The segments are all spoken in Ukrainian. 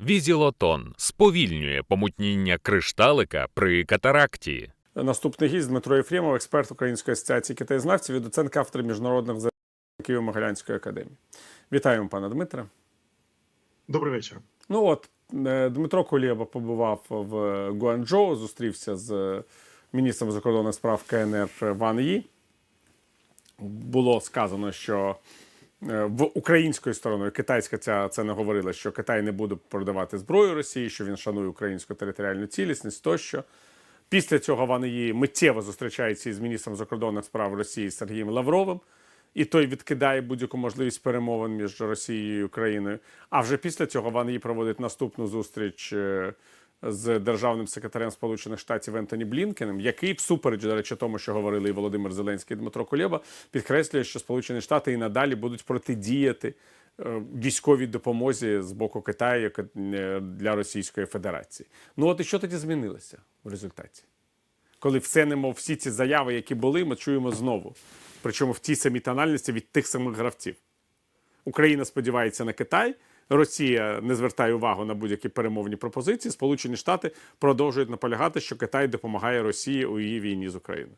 Візілотон сповільнює помутніння кришталика при катаракті. Наступний гість Дмитро Єфремов, експерт Української асоціації китаєзнавців і доцент кафедри міжнародних взаємодій Києво-Могилянської академії. Вітаємо, пане Дмитре. Добрий вечір. Ну от е, Дмитро Кулєба побував в Гуанчжоу, зустрівся з міністром закордонних справ КНР Ван Ї. Було сказано, що е, в українською стороною китайська ця це не говорила, що Китай не буде продавати зброю Росії, що він шанує українську територіальну цілісність тощо. Після цього Ван Ї миттєво зустрічається із міністром закордонних справ Росії Сергієм Лавровим, і той відкидає будь-яку можливість перемовин між Росією і Україною. А вже після цього Ван Ї проводить наступну зустріч е, з державним секретарем Сполучених Штатів Ентоні Блінкеном, який, всупереч, до речі, тому, що говорили і Володимир Зеленський, і Дмитро Кулєба, підкреслює, що Сполучені Штати і надалі будуть протидіяти е, військовій допомозі з боку Китаю е, для Російської Федерації. Ну от і що тоді змінилося в результаті? Коли все немов всі ці заяви, які були, ми чуємо знову. Причому в тій самій тональності від тих самих гравців. Україна сподівається на Китай, Росія не звертає увагу на будь-які перемовні пропозиції. Сполучені Штати продовжують наполягати, що Китай допомагає Росії у її війні з Україною.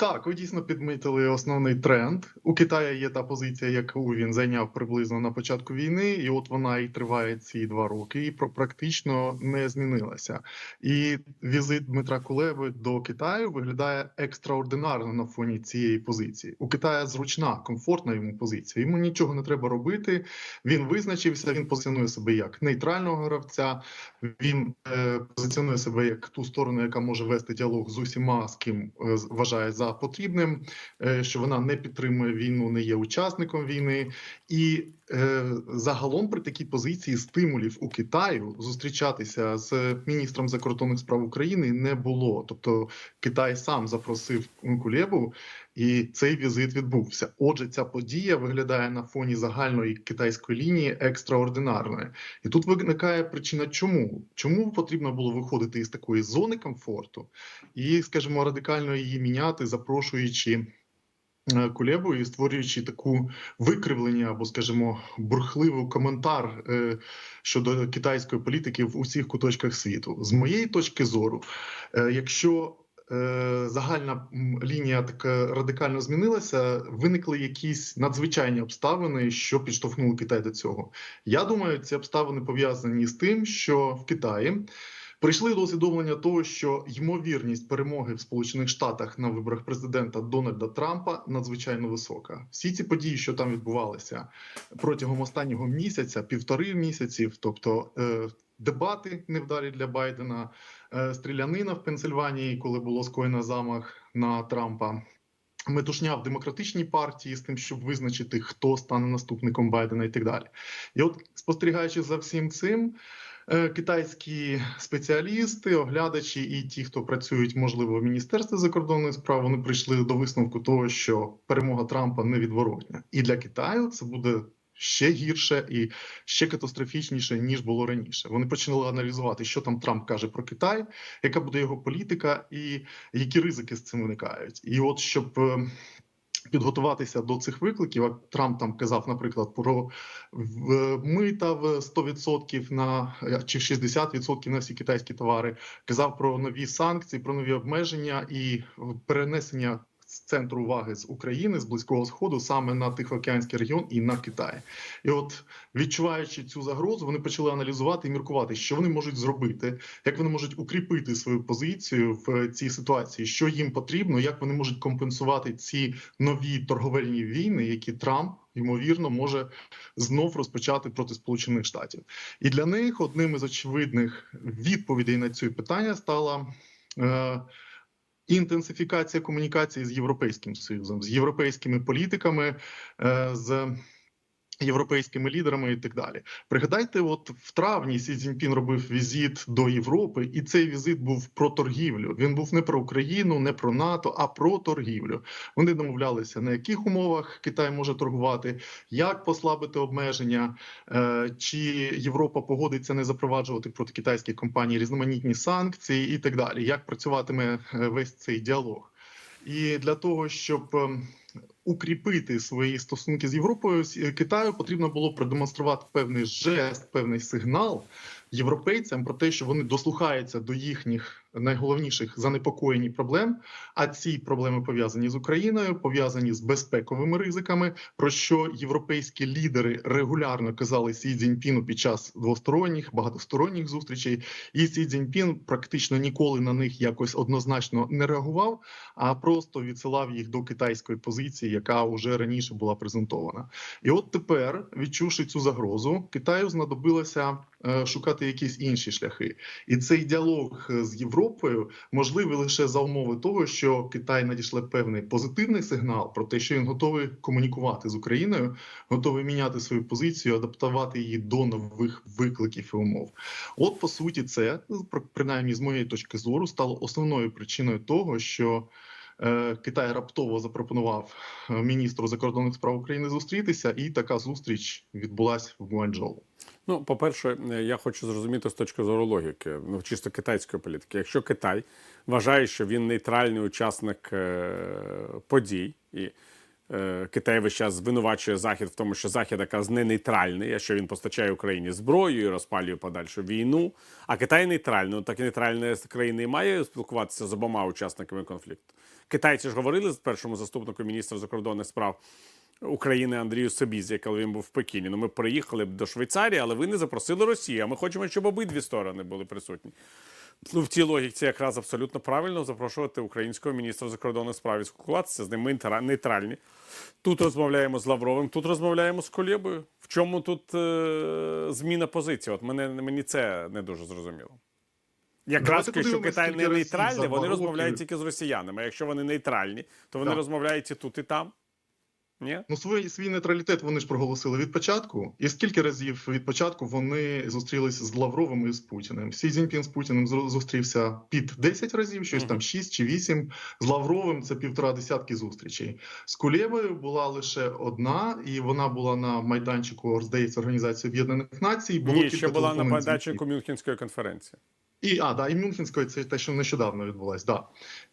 Так, ви дійсно підмітили основний тренд. У Китаї є та позиція, яку він зайняв приблизно на початку війни, і от вона і триває ці два роки, і практично не змінилася. І візит Дмитра Кулеби до Китаю виглядає екстраординарно на фоні цієї позиції. У Китая зручна, комфортна йому позиція. Йому нічого не треба робити. Він визначився. Він позиціонує себе як нейтрального гравця. Він е, позиціонує себе як ту сторону, яка може вести діалог з усіма, з ким е, вважає за потрібним, е, що вона не підтримує війну, не є учасником війни, і загалом при такій позиції стимулів у Китаю зустрічатися з міністром закордонних справ України не було. Тобто Китай сам запросив Кулєбу, і цей візит відбувся. Отже, ця подія виглядає на фоні загальної китайської лінії екстраординарною. І тут виникає причина, чому чому потрібно було виходити із такої зони комфорту і, скажімо, радикально її міняти, запрошуючи. Е, Кулебу і створюючи таку викривлення або, скажімо, бурхливий коментар е, щодо китайської політики в усіх куточках світу. З моєї точки зору, е, якщо загальна лінія така радикально змінилася, виникли якісь надзвичайні обставини, що підштовхнули Китай до цього. Я думаю, ці обставини пов'язані з тим, що в Китаї прийшли до усвідомлення того, що ймовірність перемоги в Сполучених Штатах на виборах президента Дональда Трампа надзвичайно висока. Всі ці події, що там відбувалися протягом останнього місяця, півтори місяців, тобто е, дебати невдалі для Байдена, е, стрілянина в Пенсильванії, коли було скоєно замах на Трампа. Метушня в демократичній партії з тим, щоб визначити, хто стане наступником Байдена, і так далі. І от спостерігаючи за всім цим, китайські спеціалісти, оглядачі і ті, хто працюють, можливо, в міністерстві закордонних справ, вони прийшли до висновку того, що перемога Трампа невідворотня, і для Китаю це буде. Ще гірше і ще катастрофічніше ніж було раніше. Вони почали аналізувати, що там Трамп каже про Китай, яка буде його політика, і які ризики з цим виникають. І от щоб е, підготуватися до цих викликів, а Трамп там казав, наприклад, про мита в 100% на чи в 60% на всі китайські товари, казав про нові санкції, про нові обмеження і перенесення з центру уваги з України з близького сходу саме на Тихоокеанський регіон і на Китай. І от відчуваючи цю загрозу, вони почали аналізувати і міркувати, що вони можуть зробити, як вони можуть укріпити свою позицію в цій ситуації, що їм потрібно, як вони можуть компенсувати ці нові торговельні війни, які Трамп. Ймовірно, може знов розпочати проти Сполучених Штатів, і для них одним із очевидних відповідей на ці питання стала е, інтенсифікація комунікації з європейським союзом, з європейськими політиками, е, з європейськими лідерами і так далі. Пригадайте, от в травні Сі Цзіньпін робив візит до Європи, і цей візит був про торгівлю. Він був не про Україну, не про НАТО, а про торгівлю. Вони домовлялися на яких умовах Китай може торгувати, як послабити обмеження, е, чи Європа погодиться не запроваджувати проти китайських компаній різноманітні санкції і так далі. Як працюватиме е, весь цей діалог? І для того, щоб ем, укріпити свої стосунки з Європою, с- Китаю потрібно було продемонструвати певний жест, певний сигнал європейцям про те, що вони дослухаються до їхніх найголовніших занепокоєнь проблем. А ці проблеми пов'язані з Україною, пов'язані з безпековими ризиками, про що європейські лідери регулярно казали Сі Цзіньпіну під час двосторонніх багатосторонніх зустрічей. І Сі Цзіньпін практично ніколи на них якось однозначно не реагував, а просто відсилав їх до китайської позиції, яка вже раніше була презентована. І от тепер, відчувши цю загрозу, Китаю знадобилося е, шукати якісь інші шляхи. І цей діалог е, з Європою можливий лише за умови того, що Китай надішле певний позитивний сигнал про те, що він готовий комунікувати з Україною, готовий міняти свою позицію, адаптувати її до нових викликів і умов. От по суті, це про- принаймні з моєї точки зору стало основною причиною того, що. Е, Китай раптово запропонував е, міністру закордонних справ України зустрітися, і така зустріч відбулася в Гуанчжоу. Ну, по-перше, е, я хочу зрозуміти з точки зору логіки, ну чисто китайської політики. Якщо Китай вважає, що він нейтральний учасник подій, і Китай весь час звинувачує Захід в тому, що Захід якраз не нейтральний, а що він постачає Україні зброю і розпалює подальшу війну. А Китай нейтральний. Ну, так і нейтральна країна і має спілкуватися з обома учасниками конфлікту. Китайці ж говорили з першому заступнику міністра закордонних справ. України Андрію Собізі, коли він був в Пекіні. Ну, ми приїхали б до Швейцарії, але ви не запросили Росію. А ми хочемо, щоб обидві сторони були присутні. Ну, в цій логіці якраз абсолютно правильно запрошувати українського міністра закордонних справ і спілкуватися з ним. Ми нейтральні. Тут розмовляємо з Лавровим, тут розмовляємо з Кулєбою. В чому тут е- зміна позиції? От мене, мені це не дуже зрозуміло. Якраз Давайте що Китай не нейтральний, вони розмовляють тільки з росіянами. А якщо вони нейтральні, то вони Так. розмовляють і тут, і там. Ні? Ну, свій, свій нейтралітет вони ж проголосили від початку. І скільки разів від початку вони зустрілися з Лавровим і з Путіним? Сі Цзіньпін з Путіним зустрівся під 10 разів, щось Мгм. там 6 чи 8. З Лавровим це півтора десятки зустрічей. З Кулєвою була лише одна, і вона була на майданчику, здається, Організації Об'єднаних Націй. Було Ні, ще була на майданчику. Мюнхенської конференції. І а, да, і Мюнхенської це те, що нещодавно відбулось, да.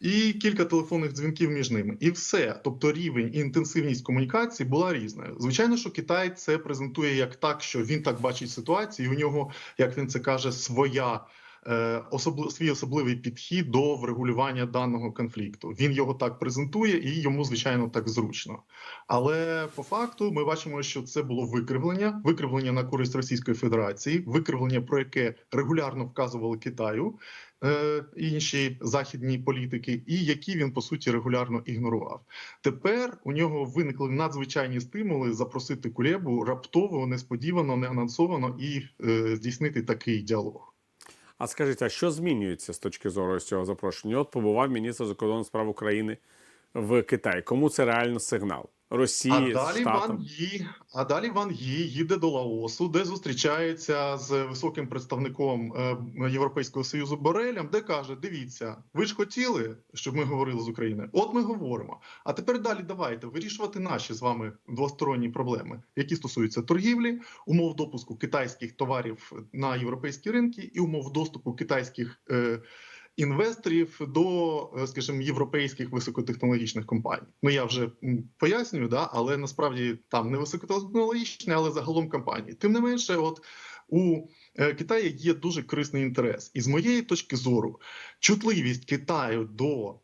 І кілька телефонних дзвінків між ними. І все. Тобто рівень і інтенсивність комунікації була різною. Звичайно, що Китай це презентує як так, що він так бачить ситуацію. і У нього, як він це каже, своя. Е, особли- свій особливий підхід до врегулювання даного конфлікту. Він його так презентує, і йому звичайно так зручно. Але по факту ми бачимо, що це було викривлення, викривлення на користь Російської Федерації, викривлення, про яке регулярно вказували Китаю е, інші західні політики, і які він по суті регулярно ігнорував. Тепер у нього виникли надзвичайні стимули запросити Кулебу раптово, несподівано, неанонсовано і е, здійснити такий діалог. А скажіть, а що змінюється з точки зору ось цього запрошення? От побував міністр закордонних справ України в Китаї. Кому це реально сигнал? Росії, А далі Ван Штатам? Ї, а далі Ван Ї їде до Лаосу, де зустрічається з високим представником е, Європейського союзу Борелем, де каже: Дивіться, ви ж хотіли, щоб ми говорили з Україною. От ми говоримо. А тепер далі давайте вирішувати наші з вами двосторонні проблеми, які стосуються торгівлі, умов допуску китайських товарів на європейські ринки і умов доступу китайських. Е, Інвесторів до, е, скажімо, європейських високотехнологічних компаній. Ну я вже пояснюю, да, але насправді там не високотехнологічні, але загалом компанії. Тим не менше, от у е, Китаї є дуже корисний інтерес, і з моєї точки зору, чутливість Китаю до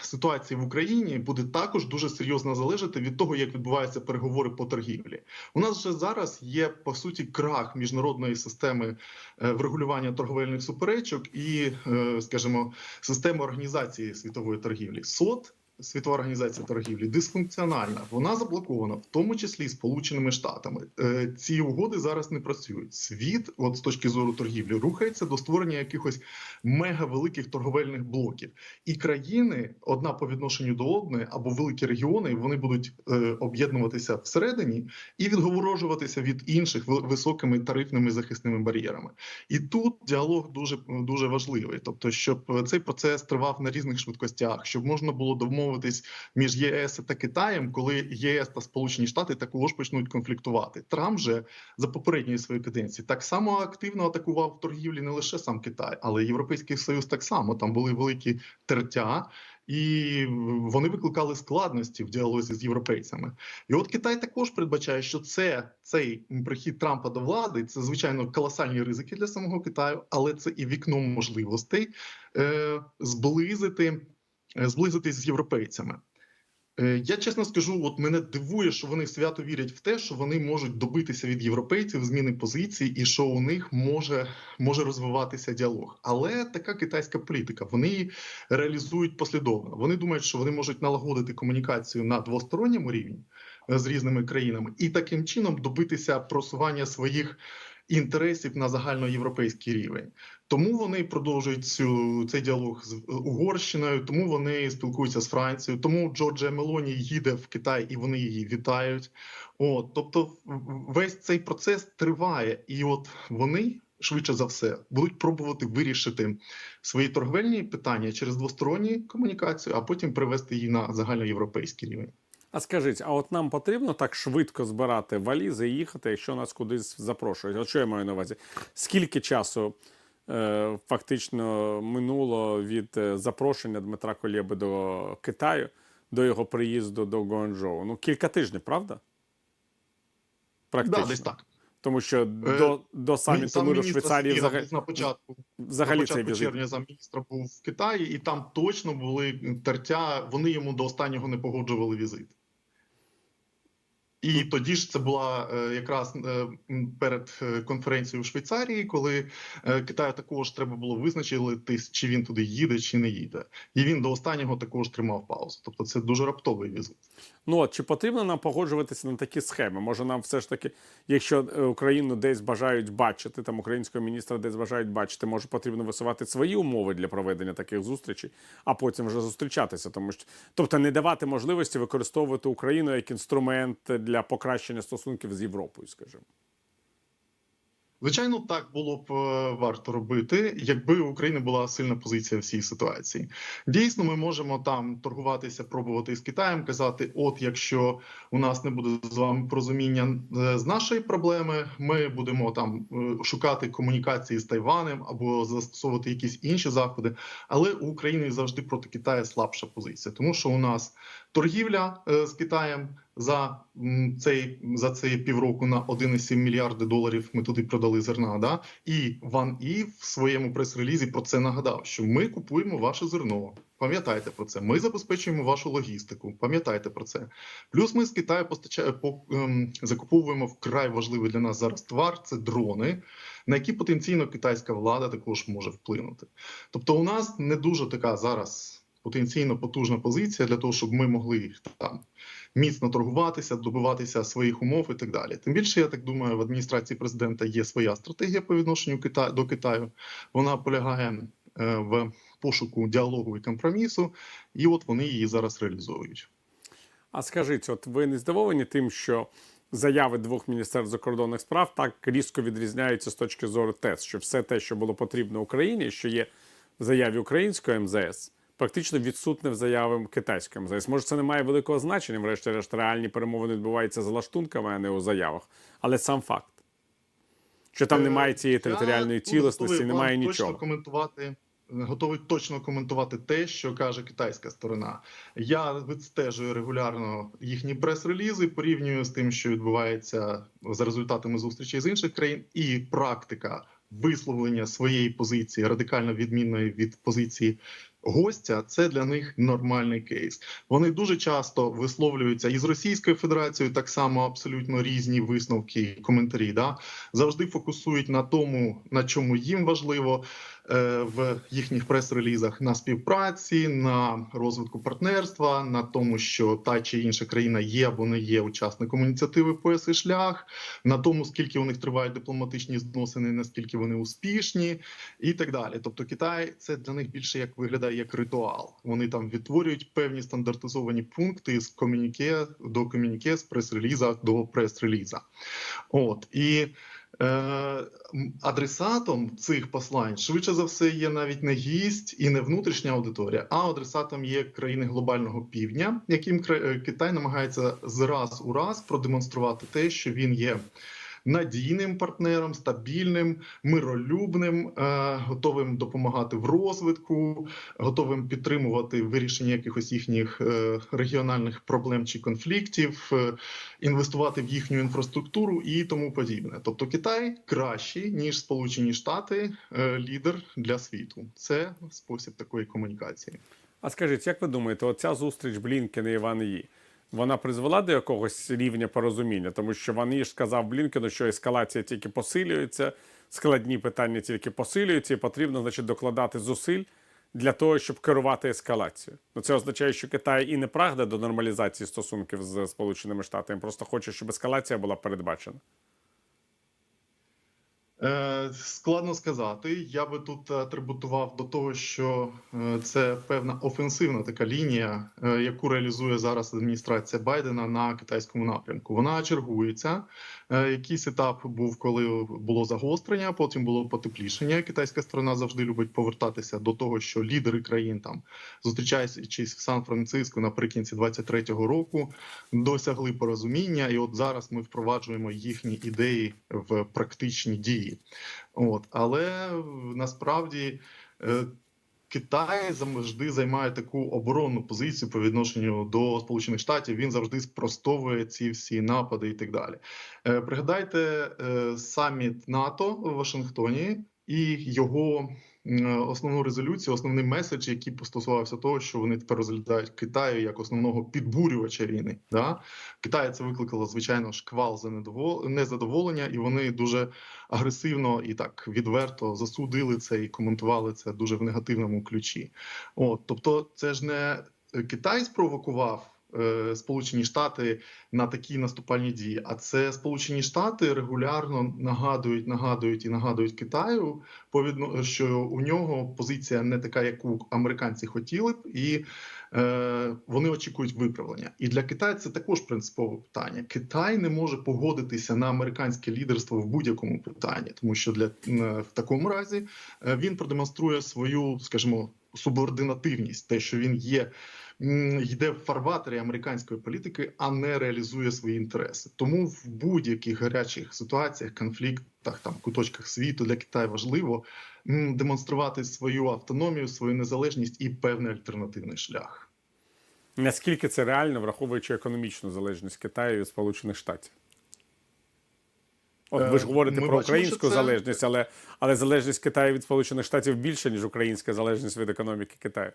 ситуації в Україні буде також дуже серйозно залежати від того, як відбуваються переговори по торгівлі. У нас вже зараз є по суті крах міжнародної системи е, врегулювання торговельних суперечок і, е, скажімо, системи організації світової торгівлі. СОТ Світова організація торгівлі дисфункціональна. Вона заблокована, в тому числі Сполученими Штатами. Е, Ці угоди зараз не працюють. Світ, от з точки зору торгівлі, рухається до створення якихось мегавеликих торговельних блоків. І країни, одна по відношенню до одної, або великі регіони, вони будуть е, об'єднуватися всередині і відгорожуватися від інших високими тарифними захисними бар'єрами. І тут діалог дуже дуже важливий, тобто, щоб цей процес тривав на різних швидкостях, щоб можна було домовитись між ЄС та Китаєм, коли ЄС та Сполучені Штати також почнуть конфліктувати. Трамп же за попередньої своєї каденції так само активно атакував торгівлі не лише сам Китай, але й Європейський Союз так само. Там були великі тертя. і вони викликали складності в діалозі з європейцями. І от Китай також передбачає, що це цей прихід Трампа до влади це звичайно колосальні ризики для самого Китаю, але це і вікно можливостей е, зблизити, зблизитись з європейцями. Е, Я чесно скажу, от мене дивує, що вони свято вірять в те, що вони можуть добитися від європейців зміни позицій, і що у них може, може розвиватися діалог. Але така китайська політика. Вони реалізують послідовно. Вони думають, що вони можуть налагодити комунікацію на двосторонньому рівні е, з різними країнами, і таким чином добитися просування своїх інтересів на загальноєвропейський рівень. Тому вони продовжують цю цей діалог з Угорщиною, тому вони спілкуються з Францією. Тому Джорджія Мелоні їде в Китай і вони її вітають. От тобто, весь цей процес триває, і от вони. Швидше за все будуть пробувати вирішити свої торговельні питання через двосторонні комунікацію, а потім привести її на загальноєвропейський рівень. А скажіть, а от нам потрібно так швидко збирати валізи і їхати, якщо нас кудись запрошують? От що я маю на увазі? Скільки часу е, фактично минуло від е, запрошення Дмитра Колєби до Китаю до його приїзду до Гуанчжоу? Ну, кілька тижнів, правда? Практично. Да, десь так. Тому що Е, до, до саміту Сам миру Швейцарії взагалі, на початку взагалі на цей початку візит. червня замміністра був в Китаї, і там точно були тертя. Вони йому до останнього не погоджували візит. І тоді ж це була е, якраз е, перед е, конференцією в Швейцарії, коли Китаю також треба було визначитись, чи він туди їде, чи не їде. І він до останнього також тримав паузу. Тобто це дуже раптовий візит. Ну от чи потрібно нам погоджуватися на такі схеми? Може, нам все ж таки, якщо е, Україну десь бажають бачити, там українського міністра десь бажають бачити, може потрібно висувати свої умови для проведення таких зустрічей, а потім вже зустрічатися. Тому що тобто не давати можливості використовувати Україну як інструмент для покращення стосунків з Європою, скажімо. Звичайно, так було б е, варто робити, якби у України була сильна позиція в цій ситуації. Дійсно, ми можемо там торгуватися, пробувати з Китаєм, казати: от, якщо у нас не буде з вами порозуміння е, з нашої проблеми, ми будемо там е, шукати комунікації з Тайванем або застосовувати якісь інші заходи. Але у України завжди проти Китаю слабша позиція, тому що у нас торгівля е, з Китаєм за цей за ці півроку на 1,7 мільярди доларів ми туди продали зерна. Да? І Ван І в своєму прес-релізі про це нагадав, що ми купуємо ваше зерно. Пам'ятайте про це. Ми забезпечуємо вашу логістику. Пам'ятайте про це. Плюс ми з Китаю постачає по ем, закуповуємо вкрай важливий для нас зараз товар. Це дрони, на які потенційно китайська влада також може вплинути. Тобто, у нас не дуже така зараз потенційно потужна позиція для того, щоб ми могли там міцно торгуватися, добиватися своїх умов і так далі. Тим більше, я так думаю, в адміністрації президента є своя стратегія по відношенню до Китаю. Вона полягає е, в пошуку діалогу і компромісу, і от вони її зараз реалізовують. А скажіть, от ви не здивовані тим, що заяви двох міністерств закордонних справ так різко відрізняються з точки зору ТЕС, що все те, що було потрібно Україні, що є в заяві української МЗС, практично відсутне в заяві китайської МЗС. Може, це не має великого значення, врешті-решт, реальні перемовини відбуваються за лаштунками, а не у заявах. Але сам факт, що там немає цієї територіальної цілісності, немає вам нічого. Точно коментувати. Готовий точно коментувати те, що каже китайська сторона. Я відстежую регулярно їхні прес-релізи, порівнюю з тим, що відбувається за результатами зустрічей з інших країн, і практика висловлення своєї позиції радикально відмінної від позиції гостя. Це для них нормальний кейс. Вони дуже часто висловлюються із Російською Федерацією так само абсолютно різні висновки і коментарі. Да? Завжди фокусують на тому, на чому їм важливо в їхніх прес-релізах на співпраці, на розвитку партнерства, на тому, що та чи інша країна є або не є учасником ініціативи «Пояс і шлях, на тому, скільки у них тривають дипломатичні зносини, наскільки вони успішні, і так далі. Тобто, Китай це для них більше як виглядає як ритуал. Вони там відтворюють певні стандартизовані пункти з комюніке до комюніке, з прес-реліза до прес-реліза. От і. Е, адресатом цих послань швидше за все є навіть не гість і не внутрішня аудиторія, а адресатом є країни глобального півдня, яким е, Китай намагається з раз у раз продемонструвати те, що він є надійним партнером, стабільним, миролюбним, е, готовим допомагати в розвитку, готовим підтримувати вирішення якихось їхніх е, регіональних проблем чи конфліктів, е, інвестувати в їхню інфраструктуру і тому подібне. Тобто Китай кращий ніж Сполучені Штати, лідер для світу. Це спосіб такої комунікації. А скажіть, як ви думаєте, оця зустріч Блінкена і Ван Ї, вона призвела до якогось рівня порозуміння? Тому що вони ж сказав Блінкену, що ескалація тільки посилюється, складні питання тільки посилюються, і потрібно, значить, докладати зусиль для того, щоб керувати ескалацією. Ну, це означає, що Китай і не прагне до нормалізації стосунків з Сполученими Штатами, просто хоче, щоб ескалація була передбачена. Е, Складно сказати. Я би тут атрибутував до того, що е, це певна офенсивна така лінія, е, яку реалізує зараз адміністрація Байдена на китайському напрямку. Вона чергується. Е, Якийсь етап був, коли було загострення, потім було потеплішення. Китайська сторона завжди любить повертатися до того, що лідери країн там зустрічаючись в Сан-Франциско наприкінці 23-го року, досягли порозуміння, і от зараз ми впроваджуємо їхні ідеї в практичні дії. От але е, насправді. Китай завжди займає таку оборонну позицію по відношенню до Сполучених Штатів. Він завжди спростовує ці всі напади і так далі. Е, Пригадайте е, саміт НАТО в Вашингтоні і його основну резолюцію, основний меседж, який стосувався того, що вони тепер розглядають Китаю як основного підбурювача війни. Да? Китаю це викликало звичайно шквал за незадоволення, і вони дуже агресивно і так відверто засудили це і коментували це дуже в негативному ключі. От, тобто, це ж не Китай спровокував. Е, Сполучені Штати на такі наступальні дії, а це Сполучені Штати регулярно нагадують, нагадують і нагадують Китаю, що у нього позиція не така, яку американці хотіли б, і е, вони очікують виправлення. І для Китаю це також принципове питання. Китай не може погодитися на американське лідерство в будь-якому питанні, тому що для в такому разі е, він продемонструє свою, скажімо, субординативність, те, що він є. Йде в фарватері американської політики, а не реалізує свої інтереси. Тому в будь-яких гарячих ситуаціях, конфліктах, там куточках світу для Китаю важливо демонструвати свою автономію, свою незалежність і певний альтернативний шлях. Наскільки це реально, враховуючи економічну залежність Китаю від Сполучених Штатів? От ви ж Е, говорите ми про бачимо, українську це- залежність, але, але залежність Китаю від Сполучених Штатів більше, ніж українська залежність від економіки Китаю.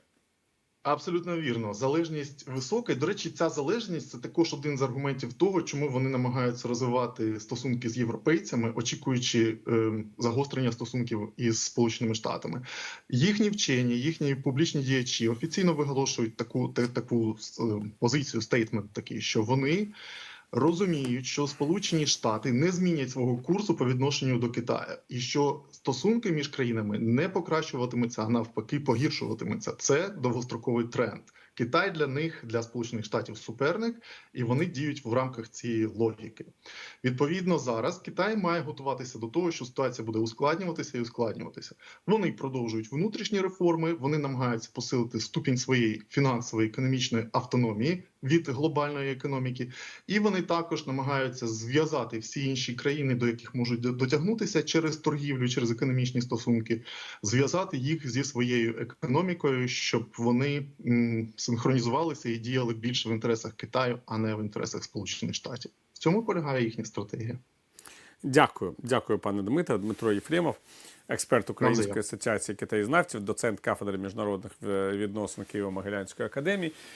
Абсолютно вірно. Залежність висока. І, до речі, ця залежність це також один з аргументів того, чому вони намагаються розвивати стосунки з європейцями, очікуючи е, загострення стосунків із Сполученими Штатами. Їхні вчені, їхні публічні діячі офіційно виголошують таку та- таку е, позицію, стейтмент такий, що вони. Розуміють, що Сполучені Штати не змінять свого курсу по відношенню до Китаю, і що стосунки між країнами не покращуватимуться, а навпаки, погіршуватимуться. Це довгостроковий тренд. Китай для них, для Сполучених Штатів, суперник, і вони діють в рамках цієї логіки. Відповідно, зараз Китай має готуватися до того, що ситуація буде ускладнюватися і ускладнюватися. Вони продовжують внутрішні реформи, вони намагаються посилити ступінь своєї фінансової економічної автономії від глобальної економіки, і вони також намагаються зв'язати всі інші країни, до яких можуть дотягнутися через торгівлю, через економічні стосунки, зв'язати їх зі своєю економікою, щоб вони синхронізувалися і діяли більше в інтересах Китаю, а не в інтересах Сполучених Штатів. В цьому полягає їхня стратегія. Дякую, дякую, пане Дмитре. Дмитро Єфремов, експерт Української асоціації китаєзнавців, доцент кафедри міжнародних е, відносин Києво-Могилянської академії.